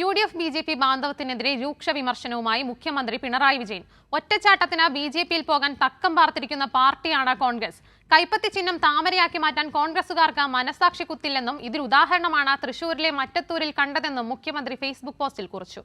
U D F B J P ബാന്ധവത്തിനെതിരെ രൂക്ഷ വിമർശനവുമായി മുഖ്യമന്ത്രി പിണറായി വിജയൻ. ഒറ്റച്ചാട്ടത്തിന് ബി ജെ പിയിൽ പോകാൻ തക്കം പാർത്തിരിക്കുന്ന പാർട്ടിയാണ് കോൺഗ്രസ്. കൈപ്പത്തി ചിഹ്നം താമരയാക്കി മാറ്റാൻ കോൺഗ്രസുകാർക്ക് മനസാക്ഷി കുത്തില്ലെന്നും ഇതിലുദാഹരണമാണ് തൃശൂരിലെ മറ്റത്തൂരിൽ കണ്ടതെന്നും മുഖ്യമന്ത്രി ഫേസ്ബുക്ക് പോസ്റ്റിൽ കുറിച്ചു.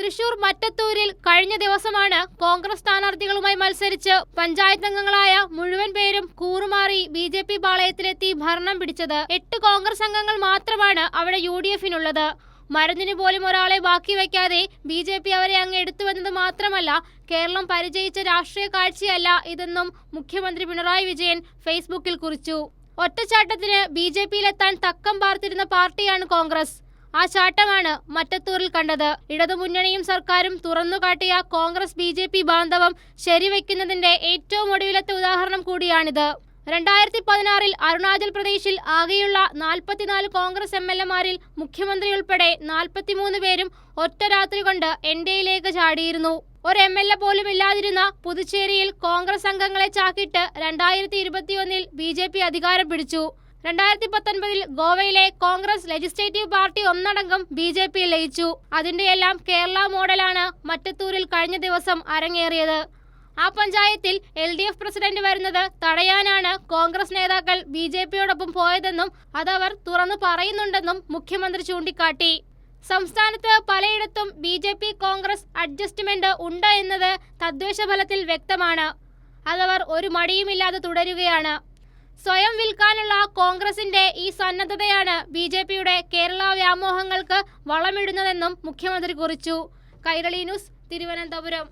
തൃശൂർ മറ്റത്തൂരിൽ കഴിഞ്ഞ ദിവസമാണ് കോൺഗ്രസ് സ്ഥാനാർത്ഥികളുമായി മത്സരിച്ച് പഞ്ചായത്ത് അംഗങ്ങളായ മുഴുവൻ പേരും കൂറുമാറി ബി ജെ പി പാളയത്തിലെത്തി ഭരണം പിടിച്ചത്. എട്ട് കോൺഗ്രസ് അംഗങ്ങൾ മാത്രമാണ് അവിടെ യു ഡി എഫിനുള്ളത്. മരുന്നിന് പോലും ഒരാളെ ബാക്കി വയ്ക്കാതെ ബി ജെ പി അവരെ അങ്ങ് എടുത്തുവെന്നത് മാത്രമല്ല കേരളം പരിചയിച്ച രാഷ്ട്രീയ കാഴ്ചയല്ല ഇതെന്നും മുഖ്യമന്ത്രി പിണറായി വിജയൻ ഫേസ്ബുക്കിൽ കുറിച്ചു. ഒറ്റച്ചാട്ടത്തിന് ബി ജെ പിയിലെത്താൻ തക്കം പാർത്തിരുന്ന പാർട്ടിയാണ് കോൺഗ്രസ്. ആ ചാട്ടമാണ് മറ്റത്തൂരിൽ കണ്ടത്. ഇടതുമുന്നണിയും സർക്കാരും തുറന്നുകാട്ടിയ കോൺഗ്രസ് ബി ജെ പി ബാന്ധവം ശരിവെക്കുന്നതിന്റെ ഏറ്റവും ഒടുവിലത്തെ ഉദാഹരണം കൂടിയാണിത്. രണ്ടായിരത്തി പതിനാറിൽ അരുണാചൽ പ്രദേശിൽ ആകെയുള്ള നാൽപ്പത്തിനാല് കോൺഗ്രസ് എം എൽ എമാരിൽ മുഖ്യമന്ത്രി ഉൾപ്പെടെ നാൽപ്പത്തിമൂന്ന് പേരും ഒറ്റ രാത്രി കൊണ്ട് എൻഡയിലേക്ക് ചാടിയിരുന്നു. ഒരു എം എൽ എ പോലും ഇല്ലാതിരുന്ന പുതുച്ചേരിയിൽ കോൺഗ്രസ് അംഗങ്ങളെ ചാക്കിട്ട് രണ്ടായിരത്തി ഇരുപത്തിയൊന്നിൽ ബി ജെ പി അധികാരം പിടിച്ചു. രണ്ടായിരത്തി പത്തൊൻപതിൽ ഗോവയിലെ കോൺഗ്രസ് ലെജിസ്ലേറ്റീവ് പാർട്ടി ഒന്നടങ്കം ബി ജെ പി ലയിച്ചു. അതിന്റെയെല്ലാം കേരള മോഡലാണ് മറ്റത്തൂരിൽ കഴിഞ്ഞ ദിവസം അരങ്ങേറിയത്. ആ പഞ്ചായത്തിൽ എൽ ഡി എഫ് പ്രസിഡന്റ് വരുന്നത് തടയാനാണ് കോൺഗ്രസ് നേതാക്കൾ ബി ജെ പിയോടൊപ്പം പോയതെന്നും അതവർ തുറന്നു പറയുന്നുണ്ടെന്നും മുഖ്യമന്ത്രി ചൂണ്ടിക്കാട്ടി. സംസ്ഥാനത്ത് പലയിടത്തും B J P Congress adjustment ഉണ്ട് എന്നത് തദ്ദേശ ഫലത്തിൽ വ്യക്തമാണ്. അതവർ ഒരു മടിയുമില്ലാതെ തുടരുകയാണ്. സ്വയം വിൽക്കാനുള്ള കോൺഗ്രസിന്റെ ഈ സന്നദ്ധതയാണ് ബി ജെ പിയുടെ കേരള വ്യാമോഹങ്ങൾക്ക് വളമിടുന്നതെന്നും മുഖ്യമന്ത്രി കുറിച്ചു. കൈരളി ന്യൂസ് തിരുവനന്തപുരം.